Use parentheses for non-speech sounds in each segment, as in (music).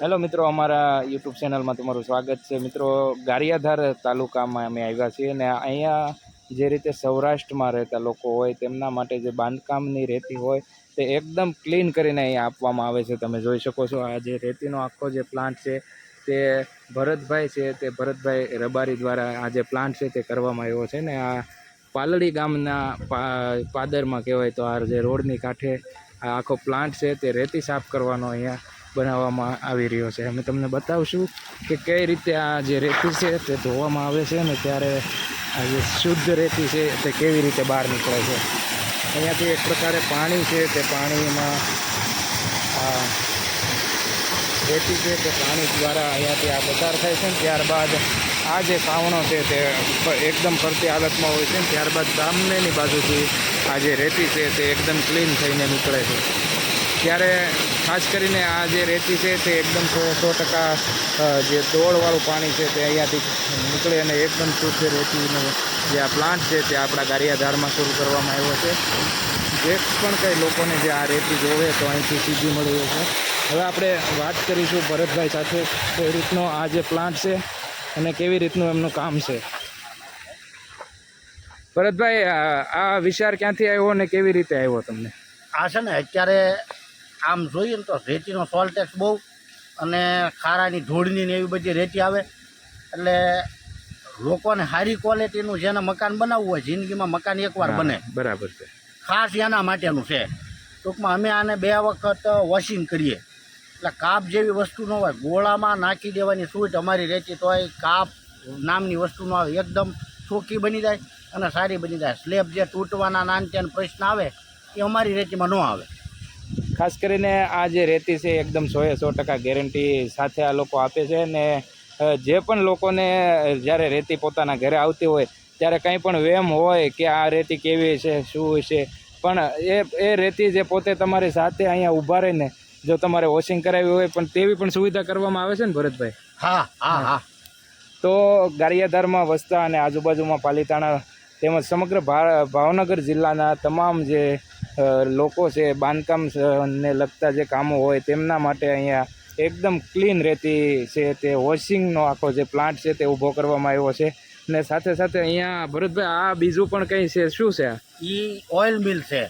Hello મિત્રો, અમારા YouTube ચેનલમાં તમારું સ્વાગત છે. મિત્રો, ગારિયાધાર તાલુકામાં અમે આવ્યા છીએ અને અહીંયા જે રીતે સૌરાષ્ટ્રમાં રહેતા લોકો હોય, તેમના માટે જે બાંધકામની રેતી હોય, તે એકદમ ક્લીન કરીને અહીંયા આપવામાં આવે છે. તમે જોઈ શકો છો, આ જે રેતીનો આખો જે પ્લાન્ટ છે, તે ભરતભાઈ છે, તે ભરતભાઈ રબારી દ્વારા આ જે પ્લાન્ટ છે, તે કરવામાં આવ્યો છે ને આ પાલડી ગામના પાદરમાં કહેવાય તો આ જે રોડની કાંઠે આ આખો પ્લાન્ટ છે, તે રેતી સાફ કરવાનો અહીંયા બનાવવામાં આવી રહ્યો છે. અમે તમને બતાવશું કે કઈ રીતે આ જે રેતી છે તે ધોવામાં આવે છે ને ત્યારે આ જે શુદ્ધ રેતી છે તે કેવી રીતે બહાર નીકળે છે. અહીંયાથી એક પ્રકારે પાણી છે તે પાણીમાં આ રેતી છે તે પાણી દ્વારા અહીંયાથી આ પસાર થાય છે ને ત્યારબાદ આ જે સાવણો છે તે એકદમ ફરતી હાલતમાં હોય છે ત્યારબાદ સામનેની બાજુથી આ જે રેતી છે તે એકદમ ક્લીન થઈને નીકળે છે. ત્યારે ખાસ કરીને આ જે રેતી છે તે એકદમ સો સો ટકા જે દોડવાળું પાણી છે તે અહીંયાથી નીકળે અને એકદમ શુદ્ધ રેતીનો જે આ પ્લાન્ટ છે તે આપણા ગારિયાધારમાં શરૂ કરવામાં આવ્યો છે. જે પણ કંઈ લોકોને જે આ રેતી જોવે તો અહીંથી સીધી મળી છે. હવે આપણે વાત કરીશું ભરતભાઈ સાથે કઈ રીતનો આ જે પ્લાન્ટ છે અને કેવી રીતનું એમનું કામ છે. ભરતભાઈ, આ આ વિચાર ક્યાંથી આવ્યો અને કેવી રીતે આવ્યો તમને? આ છે ને, અત્યારે આમ જોઈએ ને તો રેતીનો સોલ ટેક્સ બહુ અને ખારાની ધૂળની ને એવી બધી રેતી આવે. એટલે લોકોને સારી ક્વોલિટીનું જેને મકાન બનાવવું હોય જિંદગીમાં મકાન એકવાર બને. બરાબર છે. ખાસ એના માટેનું છે. ટૂંકમાં અમે આને બે વખત વોશિંગ કરીએ. એટલે કાપ જેવી વસ્તુ ન હોય ગોળામાં નાખી દેવાની સૂટ અમારી રહેતી તો હોય કાપ નામની વસ્તુ ન આવે એકદમ ચોખ્ખી બની જાય અને સારી બની જાય. સ્લેબ જે તૂટવાના નાન ત્યાં પ્રશ્ન આવે એ અમારી રેતીમાં ન આવે. ખાસ કરીને આ જે રેતી છે એકદમ સોએ સો ટકા ગેરંટી સાથે આ લોકો આપે છે ને જે પણ લોકોને જ્યારે રેતી પોતાના ઘરે આવતી હોય ત્યારે કંઈ પણ વેમ હોય કે આ રેતી કેવી છે શું છે પણ એ એ રેતી જે પોતે તમારી સાથે અહીંયા ઊભા રહીને જો તમારે વોશિંગ કરાવી હોય પણ તેવી પણ સુવિધા કરવામાં આવે છે ને ભરતભાઈ? હા હા હા. તો ગારિયાધારમાં વસતા અને આજુબાજુમાં પાલીતાણા તેમજ સમગ્ર ભા ભાવનગર જિલ્લાના તમામ જે લોકો છે બાંધકામ ને લગતા જે કામો હોય તેમના માટે અહીંયા એકદમ ક્લીન રહેતી છે તે વોશિંગનો આખો જે પ્લાન્ટ છે તે ઊભો કરવામાં આવ્યો છે. ને સાથે સાથે અહીંયા ભરતભાઈ આ બીજું પણ કંઈ છે? શું છે? એ ઓઇલ મિલ છે.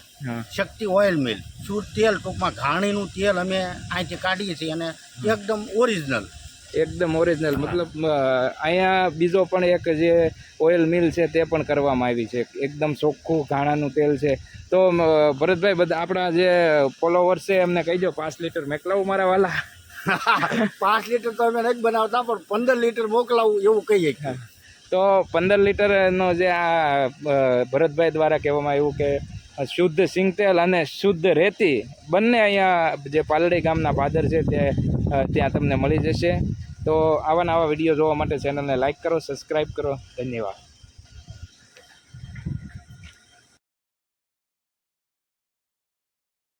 Shakti oil mill. શુદ્ધ તેલ ટૂંકમાં ઘાણીનું તેલ અમે અહીંથી કાઢીએ છીએ અને એકદમ ઓરિજિનલ. એકદમ ઓરિજિનલ મતલબ અહીંયા બીજો પણ એક જે ઓઇલ મિલ છે તે પણ કરવામાં આવી છે. એકદમ ચોખ્ખું ઘાણાનું તેલ છે. તો ભરતભાઈ બધા આપણા જે ફોલોવર્સ છે એમને કહી દો પાંચ લીટર મેકલાવું મારા વાલા? (laughs) પાંચ લીટર તો અમે નથી બનાવતા પણ પંદર લીટર મોકલાવું એવું કહીએ. તો પંદર લીટરનો જે આ ભરતભાઈ દ્વારા કહેવામાં આવ્યું કે શુદ્ધ સિંગતેલ અને શુદ્ધ રેતી બંને અહીંયા જે પાલડી ગામના પાદર છે તે ત્યાં તમને મળી જશે. તો આવા નવા વીડિયો જોવા માટે ચેનલને લાઈક કરો સબસ્ક્રાઈબ કરો. ધન્યવાદ.